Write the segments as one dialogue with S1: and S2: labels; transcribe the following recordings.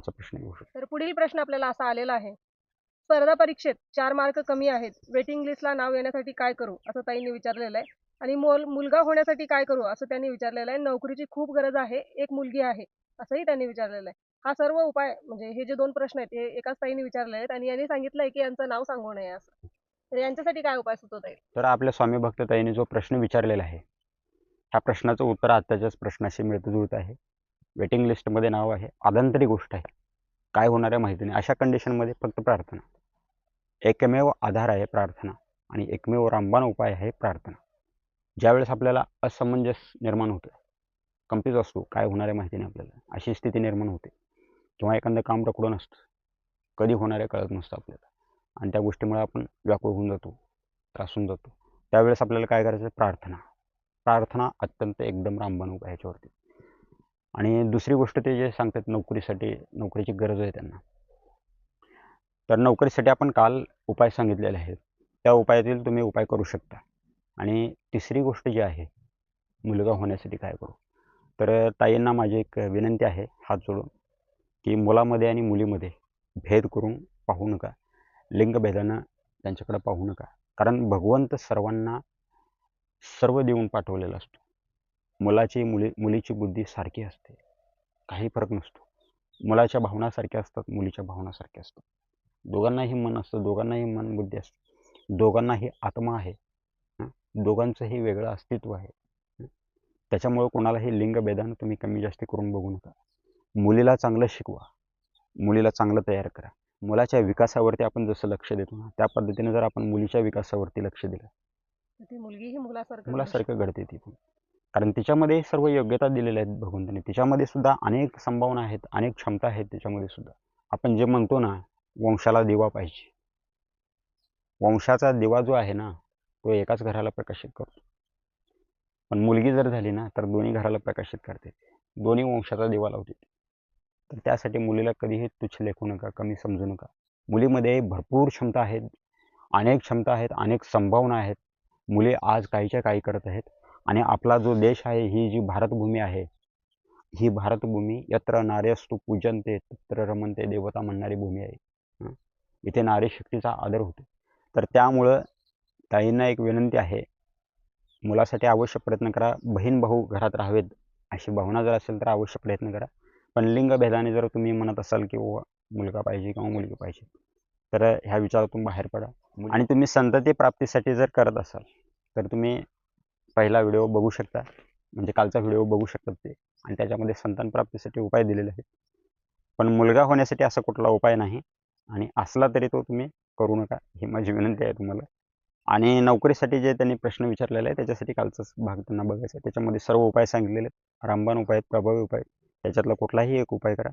S1: पुढचा प्रश्न घेऊ शकतो.
S2: तर पुढील प्रश्न आपल्याला असा आलेला आहे. स्पर्धा परीक्षेत चार मार्क कमी आहेत. वेटिंग लिस्टला नाव येण्यासाठी काय करू? असं ताईंनी विचारलेलं आहे. आणि मोल मुलगा होण्यासाठी काय करू? असं त्यांनी विचारलेलं आहे. नोकरीची खूप गरज आहे. एक मुलगी आहे. असंही त्यांनी विचारलेलं आहे. हा सर्व उपाय म्हणजे हे जे दोन प्रश्न आहेत हे एकाच ताईने विचारले आहेत. आणि यांनी सांगितलंय की यांचं नाव सांगू नये असं. तर यांच्यासाठी काय उपाय सुचवता येईल?
S1: तर आपल्या स्वामी भक्तताईने जो प्रश्न विचारलेला आहे ह्या प्रश्नाचं उत्तर आत्ताच्याच प्रश्नाशी मिळतं जुळत आहे. वेटिंग लिस्टमध्ये नाव आहे आदंतरी गोष्ट आहे. काय होणार आहे माहिती नाही. अशा कंडिशनमध्ये फक्त प्रार्थना. एकमेव आधार आहे प्रार्थना आणि एकमेव रामबाण उपाय आहे प्रार्थना. ज्यावेळेस आपल्याला असमंजस निर्माण होतं कम्प्युज असतो काय होणार आहे माहिती नाही आपल्याला. अशी स्थिती निर्माण होते. किंवा एखादं काम रखडून असतं कधी होणार आहे कळत नसतं आपल्याला. आणि त्या गोष्टीमुळे आपण व्याकुळ होऊन जातो त्रासून जातो. त्यावेळेस आपल्याला काय करायचं? आहे? प्रार्थना. प्रार्थना अत्यंत एकदम रामबाण उपाय ह्याच्यावरती आणि दुसरी गोष्ट ते जे सांगतात नोकरीसाठी नोकरीची गरज आहे त्यांना. तर नोकरीसाठी आपण काल उपाय सांगितलेले आहेत. त्या उपायातील तुम्ही उपाय करू शकता. आणि तिसरी गोष्ट जी आहे मुलगा होण्यासाठी काय करू? तर ताईंना माझी एक विनंती आहे हात जोडून की मुलामध्ये आणि मुलीमध्ये भेद करून पाहू नका. लिंगभेदानं त्यांच्याकडे पाहू नका. कारण भगवंत सर्वांना सर्व देऊन पाठवलेला असतो. मुलाची मुली मुलीची बुद्धी सारखी असते. काही फरक नसतो. मुलाच्या भावना सारख्या असतात मुलीच्या भावना सारख्या असतात. दोघांनाही मन असतं दोघांनाही मन बुद्धी असते. दोघांनाही आत्मा आहे. हं? दोघांचंही वेगळं अस्तित्व आहे? त्याच्यामुळं कोणालाही लिंगभेदानं तुम्ही कमी जास्ती करून बघू नका. मुलीला चांगलं शिकवा. मुलीला चांगलं तयार करा. मुलाच्या विकासावरती आपण जसं लक्ष देतो ना त्या पद्धतीने जर आपण मुलीच्या विकासावरती लक्ष दिलं.
S2: मुलगी ही मुलासारखं
S1: मुलासारखं घडते ती पण. कारण तिच्यामध्ये सर्व योग्यता दिलेल्या आहेत भगवंताने. तिच्यामध्ये सुद्धा अनेक संभावना आहेत अनेक क्षमता आहेत त्याच्यामध्ये सुद्धा. आपण जे म्हणतो ना वंशाला दिवा पाहिजे. वंशाचा दिवा जो आहे ना तो एकाच घराला प्रकाशित करतो. पण मुलगी जर झाली ना तर दोन्ही घराला प्रकाशित करते. दोन्ही वंशाचा दिवा लावते. तर त्यासाठी मुलीला कधीही तुच्छ लेखू नका कमी समजू नका. मुलीमध्ये भरपूर क्षमता आहेत अनेक क्षमता आहेत अनेक संभावना आहेत. मुली आज काहीच्या काही करत आहेत. आणि आपला जो देश आहे ही जी भारतभूमी आहे ही भारतभूमी यत्र नार्यस्तु पूजनते तत्र रमनते देवता म्हणणारी भूमी आहे. इथे नारी शक्तीचा आदर होतो. तर त्यामुळं ताईंना एक विनंती आहे मुलासाठी अवश्य प्रयत्न करा बहीण भाऊ घरात राहावेत अशी भावना जर असेल तर अवश्य प्रयत्न करा. पण लिंगभेदाने जर तुम्ही म्हणत असाल की मुलगा पाहिजे किंवा मुलगी पाहिजे तर ह्या विचारातून बाहेर पडा. आणि तुम्ही संतती प्राप्तीसाठी जर करत असाल तर तुम्ही पहिला व्हिडिओ बघू शकता. म्हणजे कालचा व्हिडिओ बघू शकतात ते. आणि त्याच्यामध्ये संतान प्राप्तीसाठी उपाय दिलेले आहेत. पण मुलगा होण्यासाठी असा कुठला उपाय नाही. आणि असला तरी तो तुम्ही करू नका. ही माझी विनंती आहे तुम्हाला. आणि नोकरीसाठी जे त्यांनी प्रश्न विचारलेला आहे त्याच्यासाठी कालचाच भाग त्यांना बघायचा आहे. त्याच्यामध्ये सर्व उपाय सांगितलेले आहेत. रामबाण उपाय आहेत प्रभावी उपाय त्याच्यातला कुठलाही एक उपाय करा.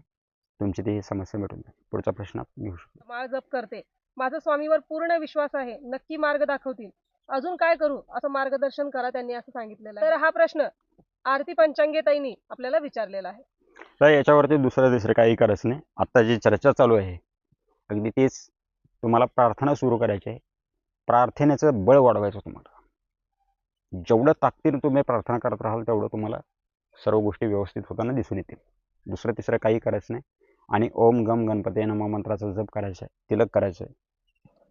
S1: तुमची ती समस्या मिटून जाईल. पुढचा प्रश्न आपण घेऊ शकतो.
S2: जप करते. माझा स्वामीवर पूर्ण विश्वास आहे. नक्की मार्ग दाखवतील. अजून काय करू? असं मार्गदर्शन करा त्यांनी असं सांगितलेलं आहे. तर हा प्रश्न आरती पंचांगे ताईंनी आपल्याला विचारलेला आहे.
S1: तर याच्यावरती दुसरं तिसरं काही करायचं नाही. आत्ता जी चर्चा चालू आहे अगदी तेच तुम्हाला प्रार्थना सुरू करायची आहे. प्रार्थनेचं बळ वाढवायचं तुम्हाला. जेवढं ताकदीनं तुम्ही प्रार्थना करत राहाल तेवढं तुम्हाला सर्व गोष्टी व्यवस्थित होताना दिसून येतील. दुसरं तिसरं काही करायचं नाही. आणि ओम गम गणपती नम मंत्राचा जप करायचा आहे तिलक करायचं आहे.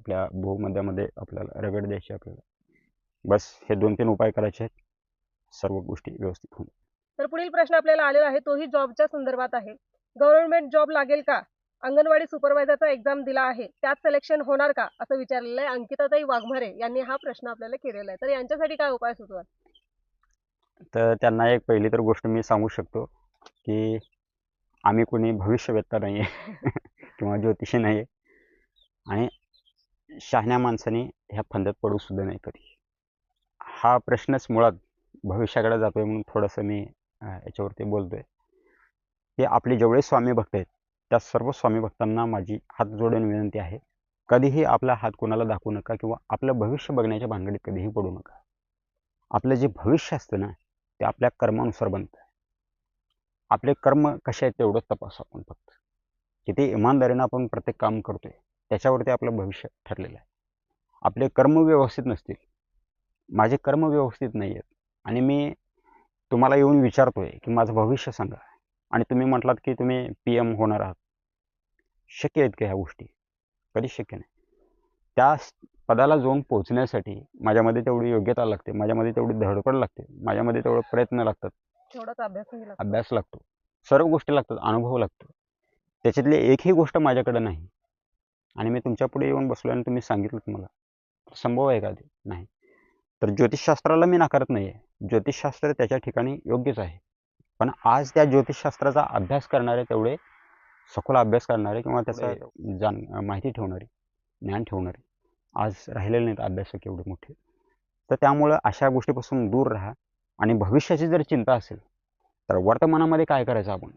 S1: आपल्या भूमध्यामध्ये आपल्याला रगड द्यायची आपल्याला. बस हे दोन तीन उपाय करायचे आहेत. सर्व गोष्टी व्यवस्थित होऊन.
S2: तर पुढील प्रश्न आपल्याला आलेला आहे तोही जॉबच्या संदर्भात आहे. गव्हर्नमेंट जॉब लागेल का? अंगणवाडी सुपरवायझरचा एक्झाम दिला आहे त्यात सिलेक्शन होणार का? असं विचारलेलं आहे अंकिताताई वाघमारे यांनी हा प्रश्न आपल्याला केलेला आहे. तर यांच्यासाठी काय उपाय सुचवा
S1: तर त्यांना एक पहिली तर गोष्ट मी सांगू शकतो की आम्ही कोणी भविष्यवेत्ता नाही आहे किंवा ज्योतिषी नाही आहे आणि शहाण्या माणसाने ह्या फंद्यात पडू सुद्धा नाही कधी. हा प्रश्नच मुळात भविष्याकडे जातोय म्हणून थोडंसं मी याच्यावरती बोलतोय. की आपले जेवढे स्वामी भक्त आहेत त्या सर्व स्वामी भक्तांना माझी हात जोडून विनंती आहे कधीही आपला हात कोणाला दाखवू नका किंवा आपलं भविष्य बघण्याच्या भानगडीत कधीही पडू नका. आपलं जे भविष्य असतं ना ते आपल्या कर्मानुसार बनतं. आपले कर्म कसे आहेत तेवढंच तपासू आपण फक्त. किती इमानदारीनं आपण प्रत्येक काम करतोय त्याच्यावरती आपलं भविष्य ठरलेलं आहे. आपले कर्म व्यवस्थित नसतील. माझे कर्म व्यवस्थित नाही आहेत आणि मी तुम्हाला येऊन विचारतोय की माझं भविष्य सांगा. आणि तुम्ही म्हटलात की तुम्ही पी एम होणार आहात. शक्य आहेत का ह्या गोष्टी? कधीच शक्य नाही. त्या पदाला जाऊन पोहोचण्यासाठी माझ्यामध्ये तेवढी योग्यता लागते. माझ्यामध्ये तेवढी धडपड लागते. माझ्यामध्ये तेवढे प्रयत्न लागतात. अभ्यास लागतो. सर्व गोष्टी लागतात. अनुभव लागतो. त्याच्यातली एकही गोष्ट माझ्याकडे नाही. आणि मी तुमच्यापुढे येऊन बसलो आणि तुम्ही सांगितलं मला संभव आहे का ते? नाही. तर ज्योतिषशास्त्राला मी नाकारत नाही आहे ज्योतिषशास्त्र त्याच्या ठिकाणी योग्यच आहे. पण आज त्या ज्योतिषशास्त्राचा अभ्यास करणारे तेवढे सखोल अभ्यास करणारे किंवा त्याचा जाण माहिती ठेवणारे ज्ञान ठेवणारे आज राहिलेले नाहीत अभ्यासक एवढे मोठे. तर त्यामुळं अशा गोष्टीपासून दूर राहा आणि भविष्याची जर चिंता असेल तर वर्तमानामध्ये काय करायचं आपण?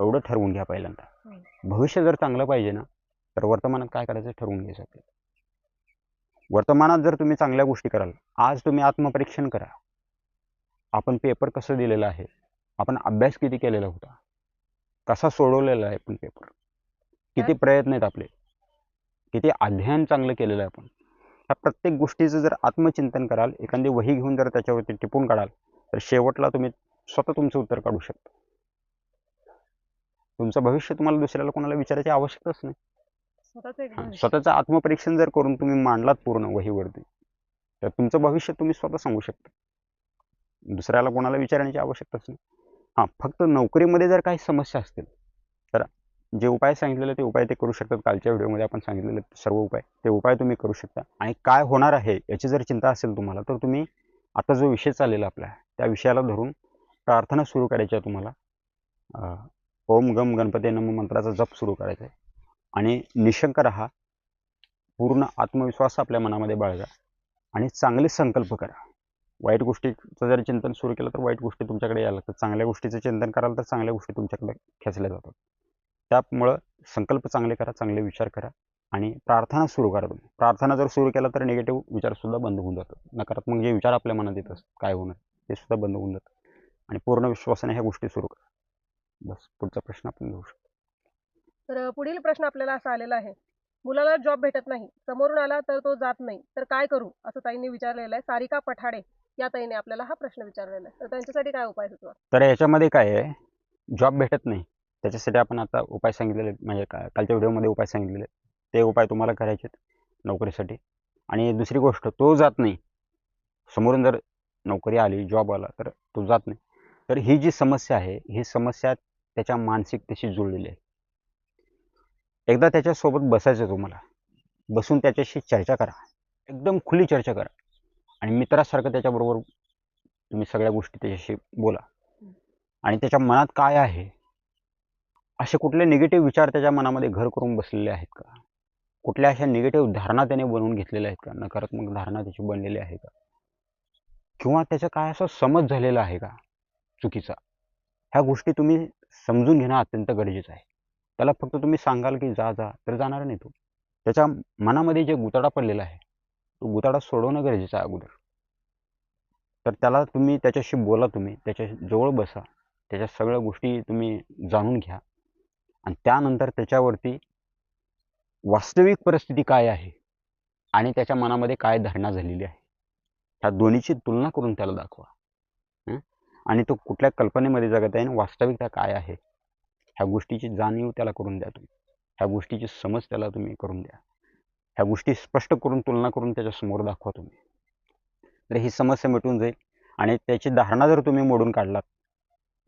S1: एवढं ठरवून घ्या पहिल्यांदा. भविष्य जर चांगलं पाहिजे ना तर वर्तमानात काय करायचं ठरवून आपल्याला. वर्तमानात जर तुम्ही चांगल्या गोष्टी कराल आज तुम्ही आत्मपरीक्षण करा. आपण पेपर कसं दिलेलं आहे? आपण अभ्यास किती केलेला होता? कसा सोडवलेला आहे आपण पेपर किती? प्रयत्न आहेत आपले? किती अध्ययन चांगलं केलेलं आहे आपण? ह्या प्रत्येक गोष्टीचं जर आत्मचिंतन कराल एखादी वही घेऊन जर त्याच्यावरती टिपून काढाल तर शेवटला तुम्ही स्वतः तुमचं उत्तर काढू शकता. तुमचं भविष्य तुम्हाला दुसऱ्याला कोणाला विचारायची आवश्यकताच नाही.
S2: स्वतःच
S1: स्वतःचं आत्मपरीक्षण जर करून तुम्ही मांडलात पूर्ण वहीवरती तर तुमचं भविष्य तुम्ही स्वतः सांगू शकता. दुसऱ्याला कोणाला विचारण्याची आवश्यकताच नाही. हां फक्त नोकरीमध्ये जर काही समस्या असतील तर जे उपाय सांगितलेले ते उपाय ते करू शकतात. कालच्या व्हिडिओमध्ये आपण सांगितलेले सर्व उपाय ते उपाय तुम्ही करू शकता. आणि काय होणार आहे याची जर चिंता असेल तुम्हाला तर तुम्ही आता जो विषय चाललेला आपला त्या विषयाला धरून प्रार्थना सुरू करायची आहे तुम्हाला. ओम गम गणपती नम मंत्राचा जप सुरू करायचा आहे. आणि निशंक राहा. पूर्ण आत्मविश्वास आपल्या मनामध्ये बाळगा आणि चांगले संकल्प करा. वाईट गोष्टीचं जर चिंतन सुरू केलं तर वाईट गोष्टी तुमच्याकडे यायला लागतात. चांगल्या गोष्टीचं चिंतन कराल तर चांगल्या गोष्टी तुमच्याकडे खेचल्या जातात. त्यामुळं संकल्प चांगले करा चांगले विचार करा आणि प्रार्थना सुरू करा तुम्ही. प्रार्थना जर सुरू केला तर निगेटिव्ह विचारसुद्धा बंद होऊन जातात. नकारात्मक जे विचार आपल्या मनात येत असतात काय होणार ते सुद्धा बंद होऊन जातं आणि पूर्ण विश्वासाने ह्या गोष्टी सुरू करा. बस पुढचा प्रश्न आपण घेऊ शकतो.
S2: तर पुढील प्रश्न आपल्याला असा आलेला आहे. मुलाला जॉब भेटत नाही समोरून आला तर तो जात नाही तर काय करू? असं ताईंनी विचारलेलं आहे. सारिका पठाडे या ताईने आपल्याला हा प्रश्न विचारलेला आहे. तर त्यांच्यासाठी काय उपाय सुचवा?
S1: तर याच्यामध्ये काय आहे? जॉब भेटत नाही. त्याच्यासाठी आपण आता उपाय सांगितलेले म्हणजे का कालच्या व्हिडिओमध्ये उपाय सांगितलेले आहेत. ते उपाय तुम्हाला करायचे आहेत नोकरीसाठी. आणि दुसरी गोष्ट तो जात नाही. समोरून जर नोकरी आली जॉब आला तर तो जात नाही. तर ही जी समस्या आहे ही समस्या त्याच्या मानसिकतेशी जुळलेली आहे. एकदा त्याच्यासोबत बसायचं तुम्हाला. बसून त्याच्याशी चर्चा करा. एकदम खुली चर्चा करा. आणि मित्रासारखं त्याच्याबरोबर तुम्ही सगळ्या गोष्टी त्याच्याशी बोला. आणि त्याच्या मनात काय आहे? असे कुठले निगेटिव्ह विचार त्याच्या मनामध्ये घर करून बसलेले आहेत का? कुठल्या अशा निगेटिव्ह धारणा त्याने बनवून घेतलेल्या आहेत का? नकारात्मक धारणा त्याची बनलेली आहे का? किंवा त्याचा काय असा समज झालेला आहे का? चुकीचा. ह्या गोष्टी तुम्ही समजून घेणं अत्यंत गरजेचं आहे. त्याला फक्त तुम्ही सांगाल की जा जा तर जाणार नाही तो. त्याच्या मनामध्ये जे गुताडा पडलेला आहे तो गुताडा सोडवणं गरजेचं आहे अगोदर. तर त्याला तुम्ही त्याच्याशी बोला तुम्ही त्याच्याजवळ बसा त्याच्या सगळ्या गोष्टी तुम्ही जाणून घ्या. आणि त्यानंतर त्याच्यावरती वास्तविक परिस्थिती काय आहे आणि त्याच्या मनामध्ये काय धारणा झालेली आहे ह्या दोन्हीची तुलना करून त्याला दाखवा. आणि तो कुठल्या कल्पनेमध्ये जगत आहे आणि वास्तविकता काय आहे ह्या गोष्टीची जाणीव त्याला करून द्या तुम्ही. ह्या गोष्टीची समज त्याला तुम्ही करून द्या. ह्या गोष्टी स्पष्ट करून तुलना करून त्याच्यासमोर दाखवा तुम्ही. तर ही समस्या मिटून जाईल आणि त्याची धारणा जर तुम्ही मोडून काढलात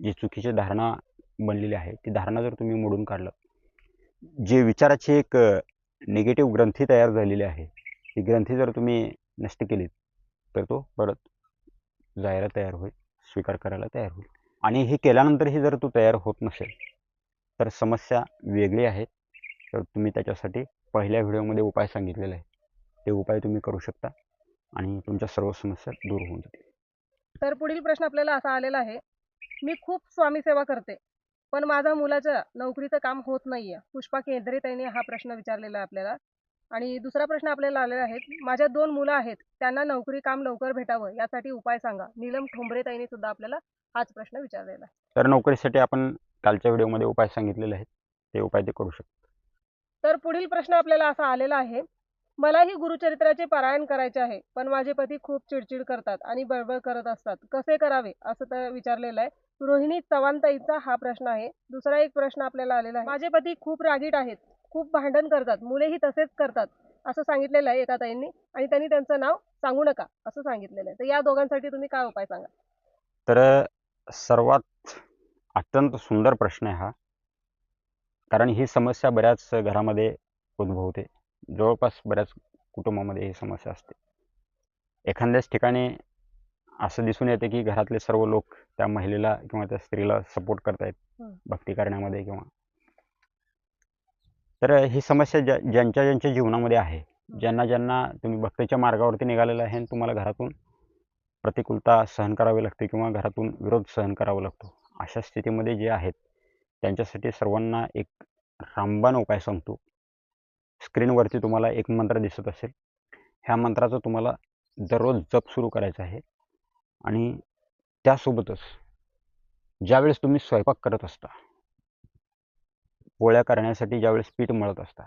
S1: जी चुकीची धारणा बनलेली आहे ती धारणा जर तुम्ही मोडून काढलात जे विचाराची एक निगेटिव्ह ग्रंथी तयार झालेली आहे ती ग्रंथी जर तुम्ही नष्ट केलीत तर तो परत जायला तयार होईल स्वीकार करायला तयार होईल. आणि हे केल्यानंतरही जर तो तयार होत नसेल तर समस्या वेगळी आहे तर तुम्ही त्याच्यासाठी पहिल्या व्हिडिओमध्ये उपाय सांगितलेले आहे ते उपाय तुम्ही करू शकता आणि तुमच्या सर्व समस्या दूर होऊन जातील.
S2: तर पुढील प्रश्न आपल्याला असा आलेला आहे मी खूप स्वामी सेवा करते पण माझ्या मुलाच्या नोकरीचं काम होत नाहीये. पुष्पा केंद्रे ताईने हा प्रश्न विचारलेला आहे आपल्याला. आणि दुसरा प्रश्न आपल्याला आलेला आहे माझ्या दोन मुलं आहेत त्यांना नोकरी काम लवकर भेटावं यासाठी उपाय सांगा. नीलम ठोंबरे ताईने सुद्धा आपल्याला हाच प्रश्न विचारलेला आहे.
S1: तर नोकरीसाठी आपण कालच्या व्हिडिओमध्ये उपाय सांगितलेले आहेत ते उपाय ते करू शकता
S2: तर पुढील प्रश्न आपल्याला असा आलेला आहे मलाही गुरुचरित्राचे पारायण करायचे आहे पण माझे पती खूप चिडचिड करतात आणि बळबळ करत असतात. कसे करावे असं तर विचारलेलं आहे. रोहिणी चव्हाणताईचा हा प्रश्न आहे. दुसरा एक प्रश्न आपल्याला आलेला आहे. माझे पती खूप रागीट आहेत खूप भांडण करतात मुलेही तसेच करतात असं सांगितलेलं आहे एका ताईंनी आणि त्यांनी त्यांचं नाव सांगू नका असं सांगितलेलं आहे. तर या दोघांसाठी तुम्ही काय उपाय सांगा
S1: तर सर्वात अत्यंत सुंदर प्रश्न आहे हा. कारण ही समस्या बऱ्याच घरामध्ये उद्भवते. जवळपास बऱ्याच कुटुंबामध्ये ही समस्या असते. एखाद्याच ठिकाणी असं दिसून येते की घरातले सर्व लोक त्या महिलेला किंवा त्या स्त्रीला सपोर्ट करतायत. भक्ती करण्यामध्ये किंवा. तर ही समस्या ज्या ज्यांच्या ज्यांच्या जीवनामध्ये आहे ज्यांना ज्यांना तुम्ही भक्तीच्या मार्गावरती निघालेला आहे आणि तुम्हाला घरातून प्रतिकूलता सहन करावी लागते किंवा घरातून विरोध सहन करावा लागतो अशा स्थितीमध्ये जे आहेत त्यांच्यासाठी सर्वांना एक रामबाण उपाय सांगतो स्क्रीनवरती तुम्हाला एक मंत्र दिसत असेल. ह्या मंत्राचं तुम्हाला दररोज जप सुरू करायचा आहे. आणि त्यासोबतच ज्यावेळेस तुम्ही स्वयंपाक करत असता पोळ्या करण्यासाठी ज्यावेळेस पीठ मळत असता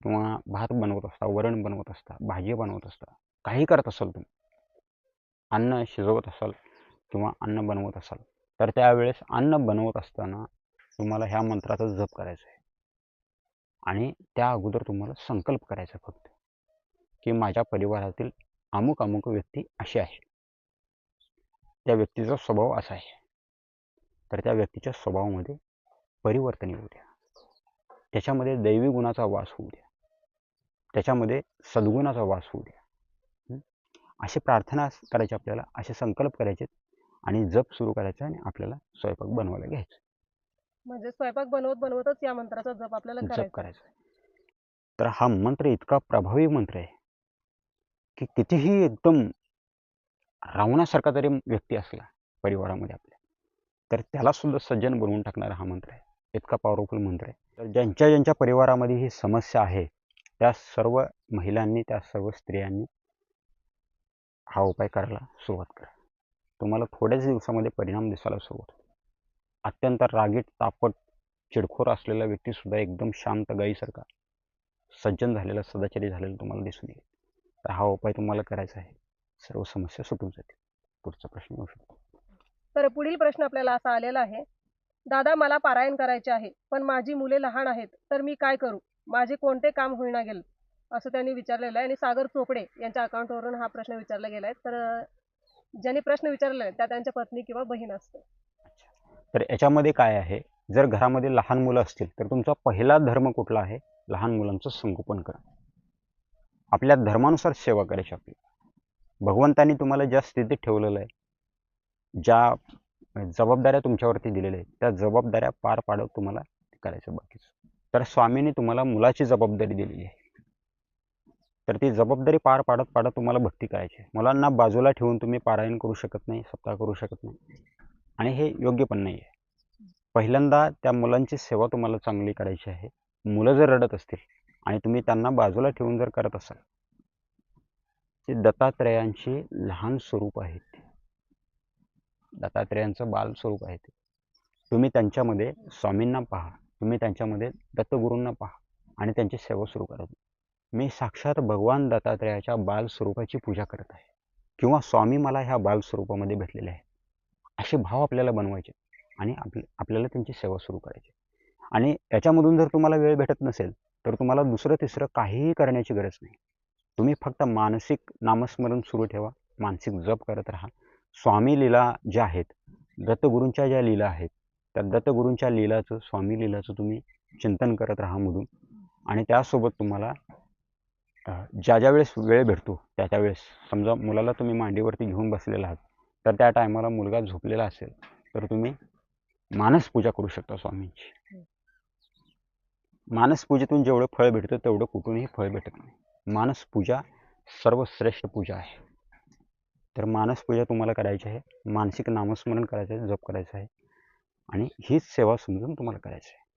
S1: किंवा भात बनवत असता वरण बनवत असता भाजी बनवत असता काही करत असाल तुम्ही अन्न शिजवत असाल किंवा अन्न बनवत असाल तर त्यावेळेस अन्न बनवत असताना तुम्हाला ह्या मंत्राचा जप करायचा आहे. आणि त्या अगोदर तुम्हाला संकल्प करायचा फक्त की माझ्या परिवारातील अमुक अमुक व्यक्ती अशी आहे त्या व्यक्तीचा स्वभाव असा आहे. तर त्या व्यक्तीच्या स्वभावामध्ये परिवर्तन येऊ द्या. त्याच्यामध्ये दैवी गुणाचा वास होऊ द्या. त्याच्यामध्ये सद्गुणाचा वास होऊ द्या. अशी प्रार्थना करायची आपल्याला असे संकल्प करायचे आणि जप सुरू करायचा आणि आपल्याला स्वयंपाक बनवायला घ्यायचा.
S2: म्हणजे स्वयंपाक बनवत बनवतच या मंत्राचा जप आपल्याला
S1: जप
S2: करायचा.
S1: तर हा मंत्र इतका प्रभावी मंत्र आहे की कितीही एकदम रावणासारखा जरी व्यक्ती असला परिवारामध्ये आपल्या तर त्याला सुद्धा सज्जन बनवून टाकणारा हा मंत्र आहे. इतका पॉवरफुल मंत्र आहे. तर ज्यांच्या ज्यांच्या परिवारामध्ये ही समस्या आहे त्या सर्व महिलांनी त्या सर्व स्त्रियांनी हा उपाय करायला सुरुवात करा. तुम्हाला थोड्याच दिवसामध्ये परिणाम दिसायला सुरुवात अत्यंत रागीट तापट चिडखोर असलेला व्यक्तीसुद्धा एकदम शांत गाईसारखा सज्जन झालेला सदाचारी झालेला तुम्हाला दिसून येईल. तर हा उपाय तुम्हाला करायचा आहे. सर्व समस्या सुटून जातील. पुढचा प्रश्न येऊ शकतो.
S2: तर पुढील प्रश्न आपल्याला असा आलेला आहे. दादा मला पारायण करायचे आहे पण माझी मुले लहान आहेत तर मी काय करू? माझे कोणते काम होईना गेल? असं त्यांनी विचारलेलं आहे. आणि सागर चोपडे यांच्या अकाउंटवरून हा प्रश्न विचारला गेला आहे तर ज्यांनी प्रश्न विचारलेला त्या त्यांच्या पत्नी किंवा बहीण असते.
S1: तर याच्यामध्ये काय आहे? जर घरामध्ये लहान मुलं असतील तर तुमचा पहिला धर्म कुठला आहे? लहान मुलांचं संगोपन करा. आपल्या धर्मानुसार सेवा करायची आपली. भगवंतानी तुम्हाला ज्या स्थितीत ठेवलेलं आहे ज्या जबाबदाऱ्या तुमच्यावरती दिलेल्या आहेत त्या जबाबदाऱ्या पार पाडत तुम्हाला करायचं बाकीचं. तर स्वामींनी तुम्हाला मुलाची जबाबदारी दिलेली आहे. तर ती जबाबदारी पार पाडत पाडत तुम्हाला भक्ती करायची. मुलांना बाजूला ठेवून तुम्ही पारायण करू शकत नाही सप्ताह करू शकत नाही. आणि हे योग्य पण नाही आहे पहिल्यांदा त्या मुलांची सेवा तुम्हाला चांगली करायची आहे. मुलं जर रडत असतील आणि तुम्ही त्यांना बाजूला ठेवून जर करत असाल ते दत्तात्रयांची लहान स्वरूप आहेत ते. दत्तात्रयांचं बाल स्वरूप आहे ते. तुम्ही त्यांच्यामध्ये स्वामींना पहा. तुम्ही त्यांच्यामध्ये दत्तगुरूंना पहा. आणि त्यांची सेवा सुरू करा. मी साक्षात भगवान दत्तात्रयाच्या बालस्वरूपाची पूजा करत आहे. किंवा स्वामी मला ह्या बालस्वरूपामध्ये भेटलेले आहेत. असे भाव आपल्याला बनवायचे आणि आपल्या आपल्याला त्यांची सेवा सुरू करायची. आणि याच्यामधून जर तुम्हाला वेळ भेटत नसेल तर तुम्हाला दुसरं तिसरं काहीही करण्याची गरज नाही. तुम्ही फक्त मानसिक नामस्मरण सुरू ठेवा मानसिक जप करत राहा. स्वामी लीला ज्या आहेत दत्तगुरूंच्या ज्या लीला आहेत त्या दत्तगुरूंच्या लीलाचं स्वामी लीलाचं तुम्ही चिंतन करत राहा मधून. आणि त्यासोबत तुम्हाला ज्या ज्या वेळेस वेळ भेटतो त्या त्या वेळेस समजा मुलाला तुम्ही मांडीवरती घेऊन बसलेला आहात तर त्या टायमाला मुलगा झोपलेला असेल तर तुम्ही मानस पूजा करू शकता स्वामींची. मानस पूजेतून जेवढं फळ भेटतं तेवढं कुठूनही फळ भेटत नाही. मानस पूजा सर्वश्रेष्ठ पूजा आहे. तर मानस पूजा तुम्हाला करायची आहे मानसिक नामस्मरण करायचं आहे जप करायचं आहे आणि हीच सेवा समजून तुम्हाला करायची आहे.